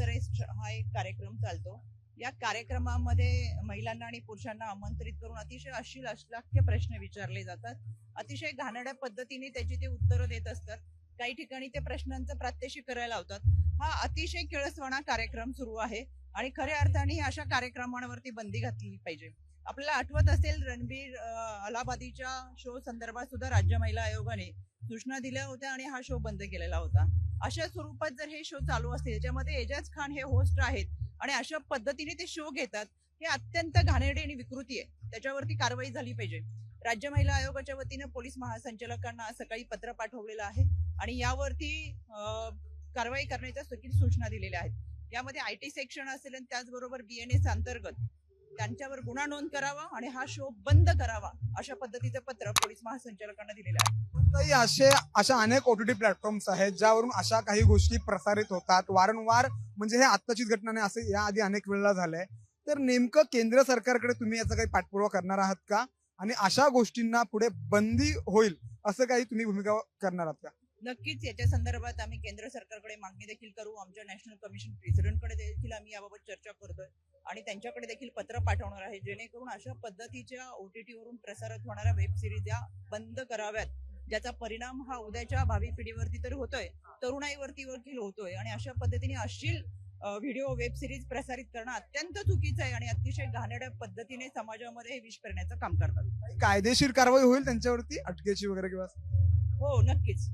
House हा एक कार्यक्रम चालतो. या कार्यक्रमामध्ये महिलांना आणि पुरुषांना आमंत्रित करून अतिशय अशील अश्लाघ्य प्रश्न विचारले जातात. अतिशय घाणड्या पद्धतीने त्याची ते उत्तरं देत असतात. काही ठिकाणी ते प्रश्नांचं प्रात्यक्षिक करायला लावतात. हा अतिशय किळसवाणा कार्यक्रम सुरू आहे आणि खऱ्या अर्थाने अशा कार्यक्रमांवरती बंदी घातली पाहिजे. आपल्याला आठवत असेल रणबीर अं, अलाहाबादीच्या शो संदर्भात सुद्धा राज्य महिला आयोगाने सूचना दिल्या होत्या आणि हा शो बंद केलेला होता. अशा स्वरूपात जर हे शो चालू असतील त्याच्यामध्ये एजाज खान हे होस्ट आहेत आणि अशा पद्धतीने ते शो घेतात हे अत्यंत घाणेरडी आणि विकृती आहे. त्याच्यावरती कारवाई झाली पाहिजे. राज्य महिला आयोगाच्या वतीनं पोलीस महासंचालकांना सकाळी पत्र पाठवलेलं आहे आणि यावरती कारवाई करण्याच्या सूचना दिलेल्या आहेत. यामध्ये आय टी सेक्शन असेल आणि त्याचबरोबर एस अंतर्गत त्यांच्यावर गुन्हा नोंद करावा आणि हा शो बंद करावा अशा पद्धतीचं पत्र पोलीस महासंचालकांना दिलेलं आहे काही असे अशा अनेक ओटीटी प्लॅटफॉर्म्स आहेत ज्यावरून अशा काही गोष्टी प्रसारित होतात. वारंवार म्हणजे हे आत्ताचीच घटना नाही असं याआधी अनेक वेळेला झालंय. तर नेमकं केंद्र सरकारकडे तुम्ही याचा काही पाठपुरावा करणार आहात का? आणि अशा गोष्टींना पुढे बंदी होईल असं काही तुम्ही भूमिका करणार आहात का? नक्कीच याच्या संदर्भात आम्ही केंद्र सरकारकडे मागणी देखील करू. आमच्या नॅशनल कमिशन प्रेसिडेंटकडे देखील आम्ही याबाबत चर्चा करतोय. आणि त्यांच्याकडे देखील पत्र पाठवणार आहे. जेणेकरून अशा पद्धतीच्या ओटीटी वरून प्रसारित होणाऱ्या वेब सिरीज या बंद कराव्यात. ज्याचा परिणाम हा उद्याच्या भावी पिढीवरती तर होतोय. तरुणाईवरती देखील होतोय. आणि अशा पद्धतीने अश्लील व्हिडिओ वेब सिरीज प्रसारित करणं अत्यंत चुकीचं आहे आणि अतिशय घाणेरड्या पद्धतीने समाजामध्ये हे विष करण्याचं काम करतात. कायदेशीर कारवाई होईल त्यांच्यावरती? अटकेची वगैरे किंवा हो नक्कीच.